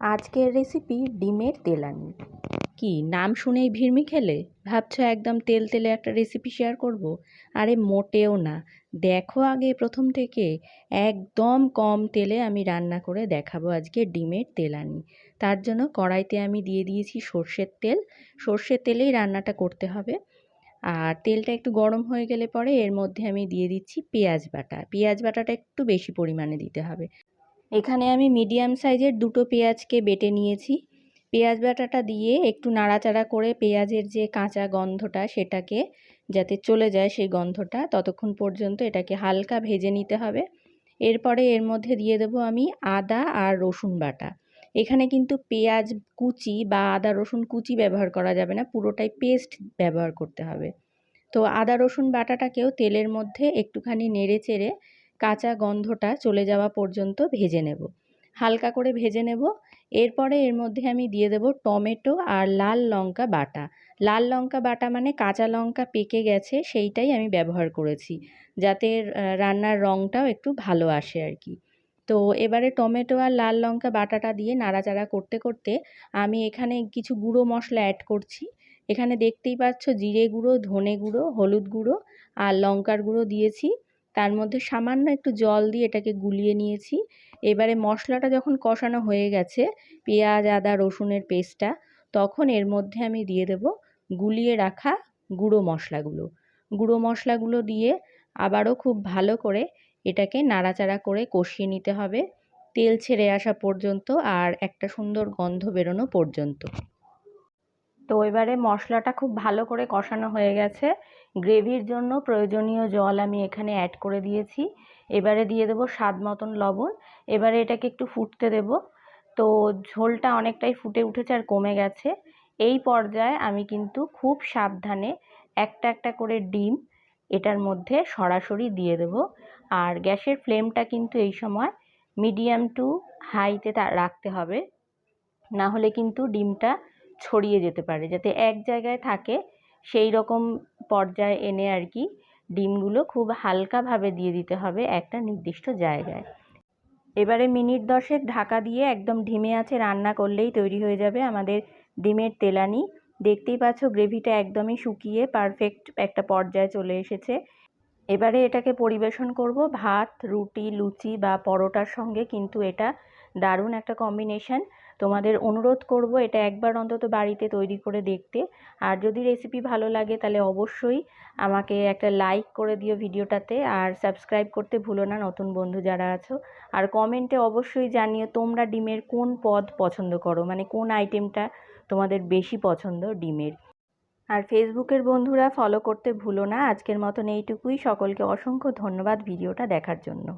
আজকের রেসিপি ডিমের তেলানি। কি, নাম শুনেই ভিড়মি খেলে? ভাবছ একদম তেল তেলে একটা রেসিপি শেয়ার করব? আরে মোটেও না। দেখো আগে প্রথম থেকে। একদম কম তেলে আমি রান্না করে দেখাবো আজকে ডিমের তেলানি। তার জন্য কড়াইতে আমি দিয়ে দিয়েছি সর্ষের তেল। সর্ষের তেলেই রান্নাটা করতে হবে। আর তেলটা একটু গরম হয়ে গেলে পরে এর মধ্যে আমি দিয়ে দিচ্ছি পেঁয়াজ বাটা। পেঁয়াজ বাটাটা একটু বেশি পরিমাণে দিতে হবে। এখানে আমি মিডিয়াম সাইজের দুটো পেঁয়াজকে বেটে নিয়েছি। পেঁয়াজ বাটাটা দিয়ে একটু নাড়াচাড়া করে পেঁয়াজের যে কাঁচা গন্ধটা সেটাকে যাতে চলে যায় সেই গন্ধটা, ততক্ষণ পর্যন্ত এটাকে হালকা ভেজে নিতে হবে। এরপরে এর মধ্যে দিয়ে দেবো আমি আদা আর রসুন বাটা। এখানে কিন্তু পেঁয়াজ কুচি বা আদা রসুন কুচি ব্যবহার করা যাবে না, পুরোটাই পেস্ট ব্যবহার করতে হবে। তো আদা রসুন বাটাটাকেও তেলের মধ্যে একটুখানি নেড়ে চেড়ে কাঁচা গন্ধটা চলে যাওয়া পর্যন্ত ভেজে নেব। হালকা করে ভেজে নেব। এরপরে এর মধ্যে আমি দিয়ে দেব টমেটো আর লাল লঙ্কা বাটা। লাল লঙ্কা বাটা মানে কাঁচা লঙ্কা পেকে গেছে, সেইটাই আমি ব্যবহার করেছি, যাতে রান্নার রঙটাও একটু ভালো আসে আর কি। তো এবারে টমেটো আর লাল লঙ্কা বাটাটা দিয়ে নাড়াচাড়া করতে করতে আমি এখানে কিছু গুঁড়ো মশলা অ্যাড করছি। এখানে দেখতেই পাচ্ছ জিরে গুঁড়ো, ধনে গুঁড়ো, হলুদ গুঁড়ো আর লঙ্কার গুঁড়ো দিয়েছি। তার মধ্যে সামান্য একটু জল দিয়ে এটাকে গুলিয়ে নিয়েছি। এবারে মশলাটা যখন কষানো হয়ে গেছে, পেঁয়াজ, আদা, রসুনের পেস্টটা, তখন এর মধ্যে আমি দিয়ে দেব গুলিয়ে রাখা গুঁড়ো মশলাগুলো। গুঁড়ো মশলাগুলো দিয়ে আবারও খুব ভালো করে এটাকে নাড়াচাড়া করে কষিয়ে নিতে হবে। তেল ছেড়ে আসা পর্যন্ত আর একটা সুন্দর গন্ধ বেরোনো পর্যন্ত। তো এবারে মশলাটা খুব ভালো করে কষানো হয়ে গেছে। গ্রেভির জন্য প্রয়োজনীয় জল আমি এখানে অ্যাড করে দিয়েছি। এবারে দিয়ে দেবো স্বাদ মতন লবণ। এবারে এটাকে একটু ফুটতে দেব। তো ঝোলটা অনেকটাই ফুটে উঠেছে আর কমে গেছে। এই পর্যায়ে আমি কিন্তু খুব সাবধানে একটা একটা করে ডিম এটার মধ্যে সরাসরি দিয়ে দেব। আর গ্যাসের ফ্লেমটা কিন্তু এই সময় মিডিয়াম টু হাইতে রাখতে হবে। না হলে কিন্তু ডিমটা ছড়িয়ে যেতে পারে, যাতে এক জায়গায় থাকে সেই রকম পর্যায়ে এনে আর কি ডিমগুলো খুব হালকাভাবে দিয়ে দিতে হবে একটা নির্দিষ্ট জায়গায়। এবারে মিনিট দশেক ঢাকা দিয়ে একদম ঢিমে আছে, রান্না করলেই তৈরি হয়ে যাবে আমাদের ডিমের তেলানি। দেখতেই পাচ্ছ গ্রেভিটা একদমই শুকিয়ে পারফেক্ট একটা পর্যায়ে চলে এসেছে। এবারে এটাকে পরিবেশন করব, ভাত, রুটি, লুচি বা পরোটার সঙ্গে, কিন্তু এটা দারুণ একটা কম্বিনেশন তোমাদের অনুরোধ করব এটা একবার অন্তত বাড়িতে তৈরি করে দেখতে। আর যদি রেসিপি ভালো লাগে তাহলে অবশ্যই আমাকে একটা লাইক করে দিও ভিডিওটাতে আর সাবস্ক্রাইব করতে ভুলো না নতুন বন্ধু যারা আছো। আর কমেন্টে অবশ্যই জানিও তোমরা ডিমের কোন পদ পছন্দ করো মানে কোন আইটেমটা তোমাদের বেশি পছন্দ ডিমের। আর ফেসবুকের বন্ধুরা ফলো করতে ভুলো না, আজকের মতন এইটুকুই। সকলকে অসংখ্য ধন্যবাদ ভিডিওটা দেখার জন্য।